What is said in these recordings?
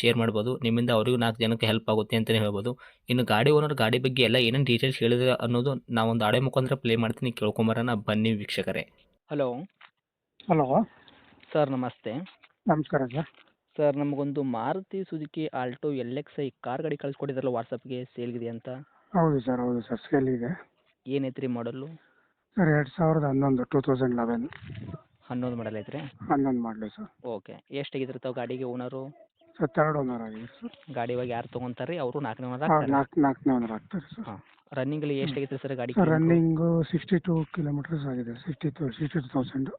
Share ಮಾಡ್ಬೋದು. ನಿಮ್ಮಿಂದ ಅವರಿಗೂ ನಾಲ್ಕು ಜನಕ್ಕೆ ಹೆಲ್ಪ್ ಆಗುತ್ತೆ ಅಂತಲೇ ಹೇಳ್ಬೋದು. ಇನ್ನು ಗಾಡಿ ಓನರ್ ಗಾಡಿ ಬಗ್ಗೆ ಎಲ್ಲ ಏನೇನು ಡೀಟೇಲ್ಸ್ ಹೇಳಿದ್ರೆ ಅನ್ನೋದು ನಾವೊಂದು ಆಡೆ ಮುಖಾಂತರ ಪ್ಲೇ ಮಾಡ್ತೀನಿ. ಕೇಳ್ಕೊಂಬರೋಣ. ಬನ್ನಿ ವೀಕ್ಷಕರೇ. ಹಲೋ ಹಲೋ ಸರ್ ನಮಸ್ತೆ. ನಮಸ್ಕಾರ ಸರ್. ಸರ್ ನಮಗೊಂದು Maruti Suzuki Alto L X I car ಗಾಡಿ ಕಳಿಸ್ಕೊಟ್ಟಿದ್ರಲ್ಲ ವಾಟ್ಸಪ್ಗೆ ಇದೆ ಅಂತ? ಹೌದು ಸರ್ ಹೌದು ಸರ್ ಸೇಲ್ ಇದೆ. ಏನೈತೆ ರೀ ಮಾಡಲು ಸರ್ ಎರಡು ಸಾವಿರದ ಹನ್ನೊಂದು ಟೂ ತೌಸಂಡ್ ಲೆವೆನ್ ಹನ್ನೊಂದು ಮಾಡಲ್ ಐತ್ರಿ? ಹನ್ನೊಂದು ಮಾಡಲಿ ಸರ್. ಓಕೆ ಎಷ್ಟಾಗಿದ್ರಿ ತಾವು ಗಾಡಿಗೆ ಓನರು ಸರ್ ಓನರ್ ಆಗಿದೆ ಸರ್. ಗಾಡಿ ಇವಾಗ ಯಾರು ತೊಗೊಂತಾರೆ ಅವರು ನಾಲ್ಕನೇ ಹಾಂ ನಾಲ್ಕು ನಾಲ್ಕನೇ ಓನರ್ ಆಗ್ತಾರೆ ಸರ್. ಹಾಂ. ಎಷ್ಟು ಎಷ್ಟಾಗಿತ್ತು ಸರ್ ಗಾಡಿ? Sir running sixty two kilometres ಆಗಿದೆ. Sixty two sixty two thousand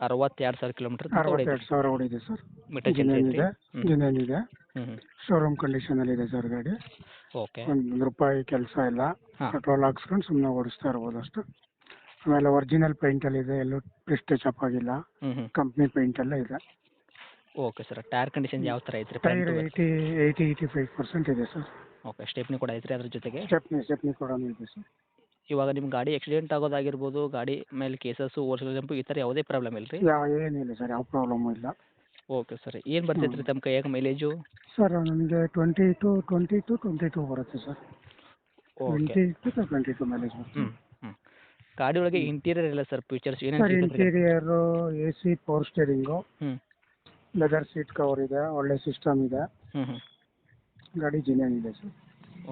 ಅರವತ್ತೆರಡು ಸಾವಿರ ಕಿಲೋಮೀಟರ್ ಅರವತ್ತೆರಡು ಸಾವಿರ ಓಡಿದೆ ಸರ್. ಮೀಟರ್ ಜಿನೇನ್ ಇದೆ. ಜಿನೇನ್ ಇದೆ. ಹ್ಞೂ ಹ್ಞೂ ಶೋರೂಮ್ ಕಂಡೀಷನಲ್ಲಿ ಇದೆ ಸರ್ ಗಾಡಿ. ಓಕೆ. ಒಂದು ರೂಪಾಯಿ ಕೆಲಸ ಇಲ್ಲ. ಹಾಂ. ಪೆಟ್ರೋಲ್ ಹಾಕ್ಸ್ಕೊಂಡು ಸುಮ್ಮನೆ ಓಡಿಸ್ತಾ ಇರ್ಬೋದು ಅಷ್ಟು. ಆಮೇಲೆ ಒರಿಜಿನಲ್ ಪೇಂಟಲ್ಲಿ ಇದೆ. ಎಲ್ಲೂ ಪ್ರೆಸ್ಟೇಜ್ ಅಪ್ ಆಗಿಲ್ಲ. ಹ್ಞೂ ಹ್ಞೂ ಎಲ್ಲ ಪೇಂಟಲ್ಲೇ ಇದೆ. ಓಕೆ ಸರ್ ಟೈರ್ ಕಂಡೀಷನ್ ಯಾವ ಥರ ಐತ್ರಿ tyre eighty eighty eighty five percent ಇದೆ ಸರ್. ಓಕೆ ಸ್ಟೆಪ್ನಿ ಕೂಡ ಐತ್ರಿ ಅದ್ರ ಜೊತೆಗೆ? ಸ್ಟೆಪ್ನಿ ಸ್ಟೆಪ್ನಿ ಕೂಡ ಇದೆ ಸರ್. ಇವಾಗ ನಿಮ್ಮ ಗಾಡಿ ಆಕ್ಸಿಡೆಂಟ್ ಆಗೋದಾಗಿರ್ಬೋದು ಗಾಡಿ ಮೇಲೆ ಕೇಸಸ್ ಜಂಪು ಈ ಥರ ಯಾವುದೇ ಪ್ರಾಬ್ಲಮ್ ಇಲ್ಲ ರೀ ಯಾವ ಏನಿಲ್ಲ ಸರ್ ಯಾವ ಪ್ರಾಬ್ಲಮ್ ಇಲ್ಲ. ಓಕೆ ಸರ್ ಏನು ಬರ್ತೈತೆ ರೀ ತಮ್ಮ ಕೈಯಾಗ ಮೈಲೇಜು ಸರ್ ನನಗೆ twenty two twenty two twenty two ಬರುತ್ತೆ sir. Okay. Twenty two twenty two mileage ಹ್ಞೂ ಗಾಡಿ ಒಳಗೆ ಇಂಟೀರಿಯರ್ ಇಲ್ಲ ಸರ್ ಫೀಚರ್ಸ್ ಏನೇನು interior A C power steering ಹ್ಞೂ ಲೆದರ್ ಸೀಟ್ ಕವರ್ ಇದೆ ಒಳ್ಳೆ ಸಿಸ್ಟಮ್ ಇದೆ. ಹ್ಞೂ ಹ್ಞೂ ಗಾಡಿ ಜಿನಿಯನ್ ಇದೆ ಸರ್.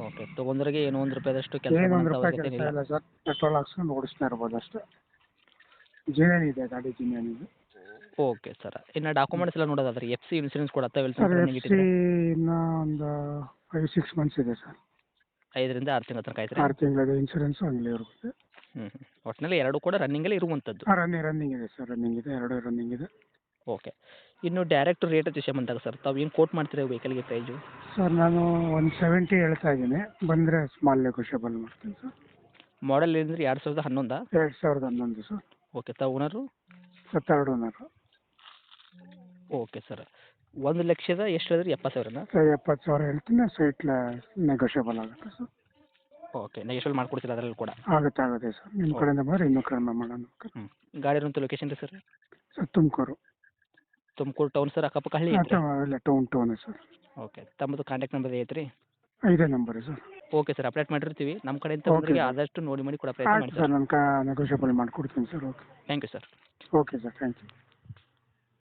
ಓಕೆ ತೊಗೊಂಡ್ರಿಗೆ ಏನು ಒಂದು ರೂಪಾಯಿದಷ್ಟು ಕೆಲಸ ಏನೊಂದು ರೂಪಾಯಿ ಮಾಡೋಂಥ ಕೆಲಸ ಇಲ್ಲ ಸರ್. ಪೆಟ್ರೋಲ್ ಹಾಕ್ಸ್ಕೊಂಡು ಓಡಿಸ್ತಾ ಇರ್ಬೋದು ಅಷ್ಟೇ. ಜಿನಿಯನ್ ಇದೆ ಗಾಡಿ ಜಿನಿಯನ್ ಇದೆ. ಓಕೆ ಸರ್ ಇನ್ನ ಡಾಕ್ಯುಮೆಂಟ್ಸ್ ಎಲ್ಲ ನೋಡೋದಾದ್ರೆ ಎಫ್ ಸಿ ಇನ್ಸೂರೆನ್ಸ್ ಕೂಡ ಹತ್ತಾವೆಲ್ ಸರ್ ಎಫ್ ಸಿ ಇನ್ನೂ ಒಂದು ಫೈವ್ ಸಿಕ್ಸ್ ಮಂತ್ಸ್ ಇದೆ ಸರ್. ಐದರಿಂದ ಆರು ತಿಂಗಳ ತನಕ ಆಯ್ತು ಆರು ತಿಂಗಳ ಇನ್ಸೂರೆನ್ಸ್ ಹಂಗೆ ಇರುತ್ತೆ. ಹ್ಞೂ ಒಟ್ಟಿನಲ್ಲಿ ಎರಡು ಕೂಡ ರನ್ನಿಂಗಲ್ಲಿ ಇರುವಂಥದ್ದು ರನ್ನಿಂಗ್ ರನ್ನಿಂಗ್ ಇದೆ ಸರ್ ರನ್ನಿಂಗ್ ಇದೆ ಎರಡು ರನ್ನಿಂಗ್ ಇದೆ. ಓಕೆ. ಇನ್ನು ಡೈರೆಕ್ಟ್ ರೇಟ್ ವಿಷಯ ಬಂದಾಗ ಸರ್ ತಾವು ಏನು ಕೋಟ್ ಮಾಡ್ತೀರಾ ವೆಹಿಕಲ್ಗೆ ಪ್ರೈಜು ಸರ್ ನಾನು ಒನ್ ಸೆವೆಂಟಿ ಹೇಳ್ತಾ ಇದ್ದೀನಿ. ಬಂದರೆ ಸ್ಮಾಲ್ ನೆಗೋಷಿಯಬಲ್ ಮಾಡ್ತೀನಿ ಸರ್ ಮಾಡೆಲ್ ಏನಂದ್ರೆ? ಎರಡು ಸಾವಿರದ ಹನ್ನೊಂದಾ? ಎರಡು ಸಾವಿರದ ಹನ್ನೊಂದು ಸರ್ ಓಕೆ ತಾವು ಓನರು ಸತ್ತೆರಡು ಓನರು ಓಕೆ ಸರ್ ಒಂದು ಲಕ್ಷದ ಎಷ್ಟು ಹೇಳಿದ್ರಿ? ಎಪ್ಪತ್ತು ಸಾವಿರನಾ? ಸರ್ ಎಪ್ಪತ್ತು ಸಾವಿರ ಹೇಳ್ತೀನಿ. ಸೈಟ್ ನೆಗೋಷಿಯಬಲ್ ಆಗುತ್ತೆ ಸರ್ ಓಕೆ ನೆಗೋಷಿಯಲ್ ಮಾಡ್ಕೊಡ್ತೀರಾ ಅದರಲ್ಲಿ ಕೂಡ? ಆಗುತ್ತೆ ಆಗುತ್ತೆ ಸರ್ ನಿಮ್ಮ ಕಡೆಯಿಂದ ಬಂದರೆ ಇನ್ನೂ ಕಡಿಮೆ ಮಾಡೋಣ ಹ್ಞೂ ಗಾಡಿ ಇರುವಂಥ ಲೊಕೇಶನ್ ರೀ sir sir Tumakuru. Tumakuru town sir ಅಕ್ಕಪಕ್ಕ ಹಳ್ಳಿ ಐತ್ರಿ? ಇಲ್ಲ ಟೌನ್ ಟೌನ್ ಸರ್ ಓಕೆ ತಮ್ಮದು ಕಾಂಟ್ಯಾಕ್ಟ್ ನಂಬರ್ ಐತ್ರಿ? ಇದೇ number sir okay sir update ಮಾಡಿರ್ತೀವಿ. ನಮ್ಮ ಕಡೆಯಿಂದ Okay, ಬಂದವರಿಗೆ sir. ಆದಷ್ಟು ನೋಡಿ ಮಾಡಿ ಕೊಡೋ ಪ್ರಯತ್ನ ಮಾಡಿ ಆಯ್ತು ಸರ್ ಸರ್ ನಾನು ಕಾ ನೆಗೋಷಿಯಬಲ್ ಮಾಡಿಕೊಡ್ತೀನಿ sir okay thank you sir okay sir thank you